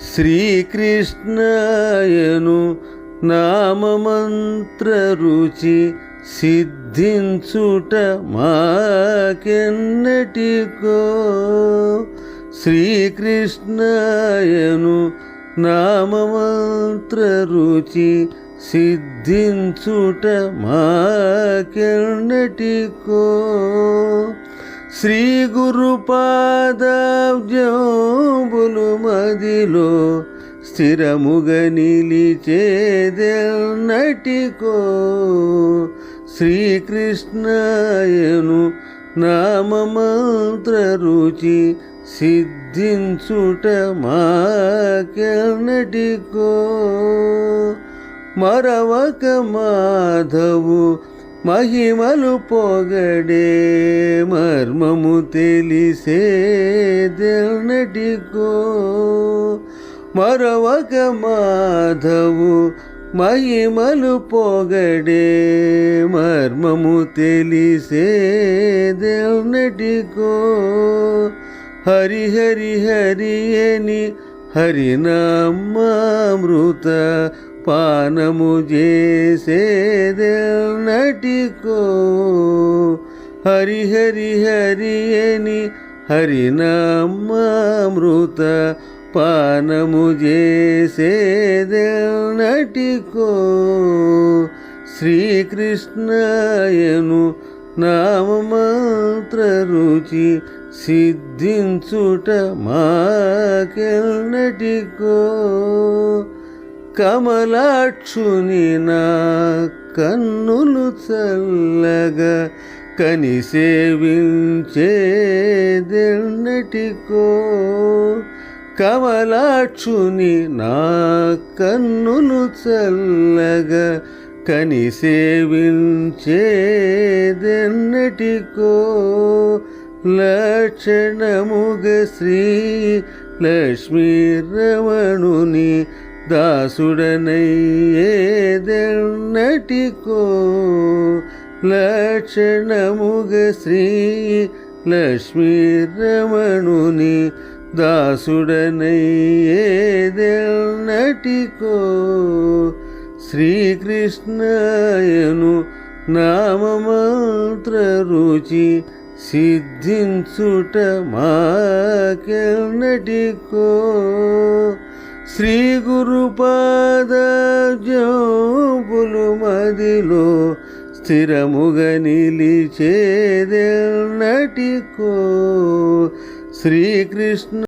శ్రీకృష్ణాయను నామమంత్ర రుచి సిద్ధించుట మాకెన్నటికో. శ్రీకృష్ణాయను నామమంత్ర రుచి సిద్ధించుట మాకెన్నటికో. శ్రీ గురు పాదాబ్జంబులు మదిలో స్థిరముగ నిలిచేదెన్నటికో శ్రీకృష్ణాయను నామమంత్ర రుచి సిద్ధించుట మాకెన్నటికో. మరవక మాధవు మహిమలు పొగడే మర్మము తెలిసేదెన్నటికో. మరవక మాధవు మహిమలు పొగడే మర్మము తెలిసేదెన్నటికో. హరి హరి హరి అని హరినామామృత పానము నటికో. హరి హరి హరి అని హరినామామృత పానము చేసేదెన్నటికో శ్రీకృష్ణాయను నామమంత్ర రుచి సిద్ధించుట మాకెన్నటికో కమలాక్షుని నా కన్నులు చల్లగా కనిసేవించేదెన్నటికో. కమలాక్షుని నా కన్నులు చల్లగా కనిసేవించేదెన్నటికో. లక్షణముగ శ్రీ లక్ష్మీ రమణుని దాసుడనయ్యేదెన్నటికో లక్షణముగ శ్రీ లక్ష్మీరమణుని దాసుడనయ్యేదెన్నటికో శ్రీకృష్ణాయను నామమంత్ర రుచి సిద్ధించుట మాకెన్నటికో శ్రీ గురుపాద జోబులు మదిలో స్థిరముగ నిలిచేదెన్నటికో. శ్రీకృష్ణ